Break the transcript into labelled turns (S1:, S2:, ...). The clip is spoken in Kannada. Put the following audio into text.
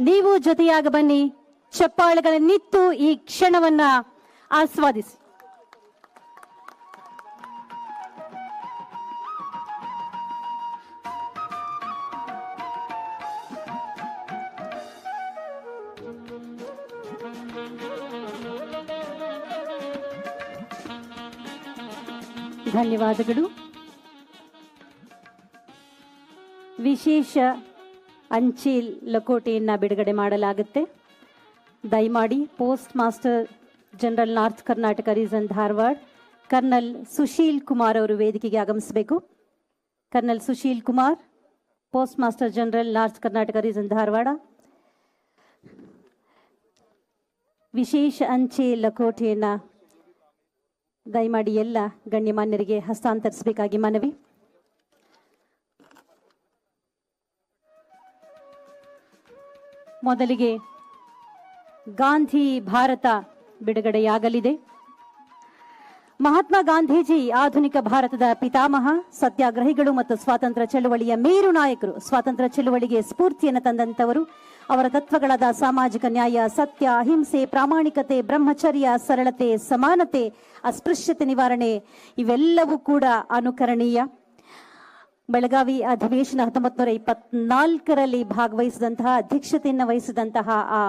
S1: ನೀವು ಜೊತೆಯಾಗ ಬನ್ನಿ. ಚಪ್ಪಾಳೆಗಳ ನಿತ್ತು ಈ ಕ್ಷಣವನ್ನ ಆಸ್ವಾದಿಸಿ. ಧನ್ಯವಾದಗಳು. ವಿಶೇಷ ಅಂಚೆ ಲಕೋಟೆಯನ್ನು ಬಿಡುಗಡೆ ಮಾಡಲಾಗುತ್ತೆ. ದಯಮಾಡಿ postmaster general north Karnataka region Dharwad, colonel Sushil Kumar ಅವರು ವೇದಿಕೆಗೆ ಆಗಮಿಸಬೇಕು. Colonel Sushil Kumar, postmaster general north Karnataka region Dharwad. ವಿಶೇಷ ಅಂಚೆ ಲಕೋಟೆಯನ್ನು ದಯಮಾಡಿ ಎಲ್ಲ ಗಣ್ಯಮಾನ್ಯರಿಗೆ ಹಸ್ತಾಂತರಿಸಬೇಕಾಗಿ ಮನವಿ. ಮೊದಲಿಗೆ ಗಾಂಧಿ ಭಾರತ ಬಿಡುಗಡೆಯಾಗಲಿದೆ. ಮಹಾತ್ಮ ಗಾಂಧೀಜಿ ಆಧುನಿಕ ಭಾರತದ ಪಿತಾಮಹ, ಸತ್ಯಾಗ್ರಹಿಗಳು ಮತ್ತು ಸ್ವಾತಂತ್ರ್ಯ ಚಳುವಳಿಯ ಮೇರು ನಾಯಕರು, ಸ್ವಾತಂತ್ರ್ಯ ಚಳುವಳಿಗೆ ಸ್ಫೂರ್ತಿಯನ್ನು ತಂದಂತವರು ಅವರ ತತ್ವಗಳಾದ ಸಾಮಾಜಿಕ ನ್ಯಾಯ, ಸತ್ಯ, ಅಹಿಂಸೆ, ಪ್ರಾಮಾಣಿಕತೆ, ಬ್ರಹ್ಮಚರ್ಯ, ಸರಳತೆ, ಸಮಾನತೆ, ಅಸ್ಪೃಶ್ಯತೆ ನಿವಾರಣೆ, ಇವೆಲ್ಲವೂ ಕೂಡ ಅನುಕರಣೀಯ. ಬೆಳಗಾವಿ ಅಧಿವೇಶನ ಹತ್ತೊಂಬತ್ತು ನೂರ ಇಪ್ಪತ್ನಾಲ್ಕರಲ್ಲಿ ಭಾಗವಹಿಸಿದಂತಹ ಅಧ್ಯಕ್ಷತೆಯನ್ನು ವಹಿಸಿದಂತಹ ಆ